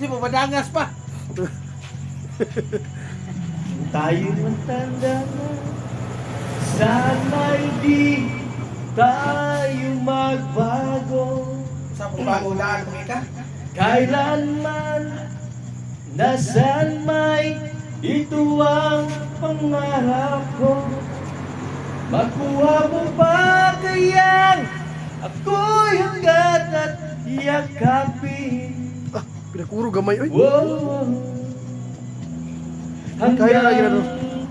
Hindi mo madangas pa. Tayo matanda na Sana'y di tayo magbago Sa daan mo ka? Kailanman Nasaan may Ito ang pangarap ko Makuha mo pa kayang Ako'y hanggat at yakapin Pinakuro gamay oy. Whoa. Kaya lagi na to.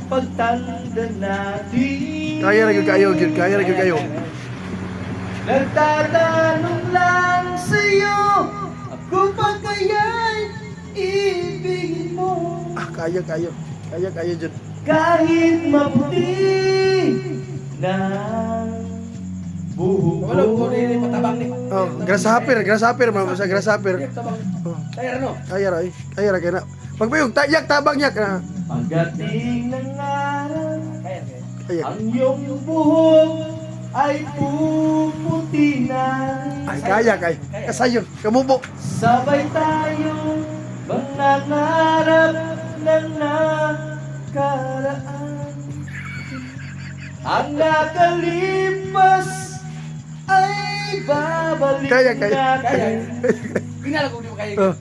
pagtanda natin. Kaya lagi kayo, Gid. Kaya lagi kayo. Nagtatanong lang sa'yo, ako pa kaya'y ibigin mo? Ah, kaya kayo. Kaya kayo dyan. Kahit maputi na buhok Wala ko Oh, grasshopper, grasshopper, mama sa grasshopper. Tabang. Oh, ra, oy. Kaya ra kaya na. Pagbayog, tayak tabang yak na. Pagdating ng araw. Ang iyong buhok ay puputi na Ay, kaya kay. Kasayon, kamubo. Sabay tayong mangangarap ng nakaraan Ang nakalipas ay babalik Kaya, kaya. natin Pinala ko di mo kaya. Oh,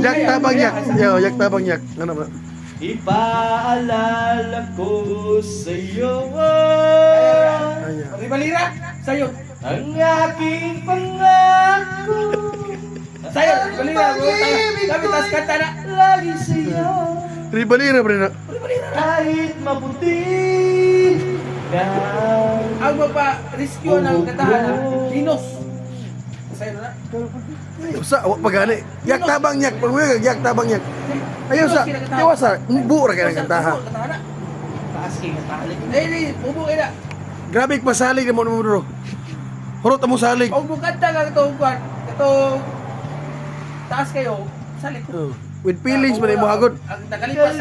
yak tabang yak. Yo, yak tabang yak. Ano ba? Ipaalala ko sa'yo Kaya. Ribalira, sa'yo. Ang aking pangako Sa'yo, ribalira. Sabi, tas kanta na. Lagi sa'yo Ribalira pa rin na. Kahit maputi na Ang magpa-rescue ng katahan na, Dinos. Sa'yo na. Ayaw sa, awak pagani. Yak tabang yak. Pagbayog, yak tabang yak. Ayaw sa, ayaw sa. Mbu ra kaya ng kantaha. Katahan na. Taas kayo natalik Eh, di, pubo kayo na. Grabe pasalig mo mo bro. Hurot mo salig. Kung bukanta ka itong kwan, itong taas kayo, sa likod. Oh. With feelings man mo hagod. Ang nakalipas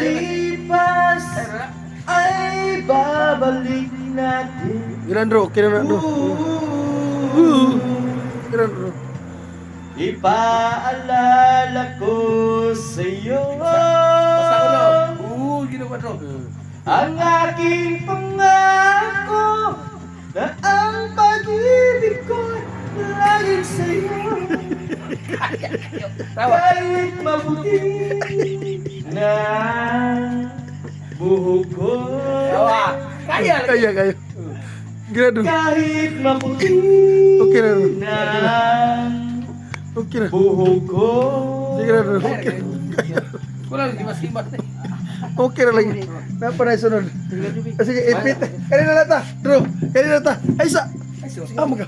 na. ay babalik natin Gilandro, kinandro. Kinandro. Ipaalala ko sa'yo Basta ko no. Oo, ginawa. Ang aking pangako Na ang pag-ibig ko'y laging sa'yo Tawa. Kahit mabuti na buhok ko Tawa. Kaya. Kaya kayo. Gilandro. Kahit maputi Okay na. na Okay na. buhok ko Sige na. Okay. Kulang, di mas-imas eh. Okay na lang. Napanay sunod. Sige, ipit. Kanina na ta. Drew. Kanina na ta. Ay sa. Ah, maga.